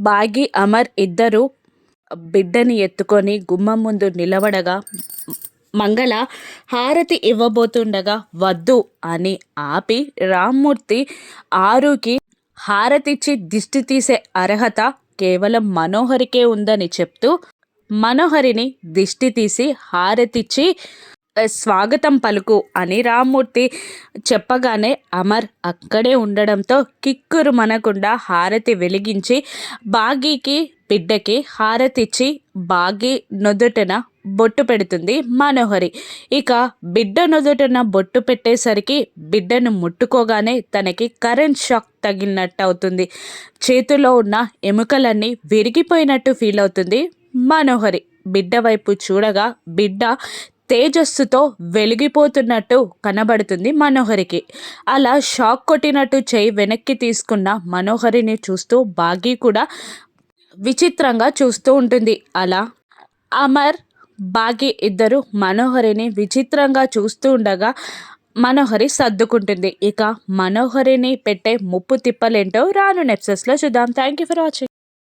బాగి అమర్ ఇద్దరు బిడ్డని ఎత్తుకొని గుమ్మం ముందు నిలబడగా మంగళ హారతి ఇవ్వబోతుండగా వద్దు అని ఆపి రామ్మూర్తి ఆరుకి హారతిచ్చి దిష్టి తీసే అర్హత కేవలం మనోహరికే ఉందని చెప్తూ మనోహరిని దిష్టి తీసి హారతిచ్చి స్వాగతం పలుకు అని రామ్మూర్తి చెప్పగానే అమర్ అక్కడే ఉండడంతో కిక్కురు మనకుండా హారతి వెలిగించి బాగీకి బిడ్డకి హారతిచ్చి బాగి నుదుటన బొట్టు పెడుతుంది మనోహరి. ఇక బిడ్డ నుదుటన బొట్టు పెట్టేసరికి బిడ్డను ముట్టుకోగానే తనకి కరెంట్ షాక్ తగిలినట్టు అవుతుంది చేతిలో ఉన్న ఎముకలన్నీ విరిగిపోయినట్టు ఫీల్ అవుతుంది మనోహరి. బిడ్డ వైపు చూడగా బిడ్డ తేజస్సుతో వెలిగిపోతున్నట్టు కనబడుతుంది మనోహరికి. అలా షాక్ కొట్టినట్టు చేయి వెనక్కి తీసుకున్న మనోహరిని చూస్తూ బాగీ కూడా విచిత్రంగా చూస్తూ ఉంటుంది. అలా అమర్ బాగి ఇద్దరు మనోహరిని విచిత్రంగా చూస్తూ ఉండగా మనోహరి సర్దుకుంటుంది. ఇక మనోహరిని పెట్టే ముప్పు తిప్పలేంటో రాను నెప్సెస్లో చూద్దాం. Thank you for watching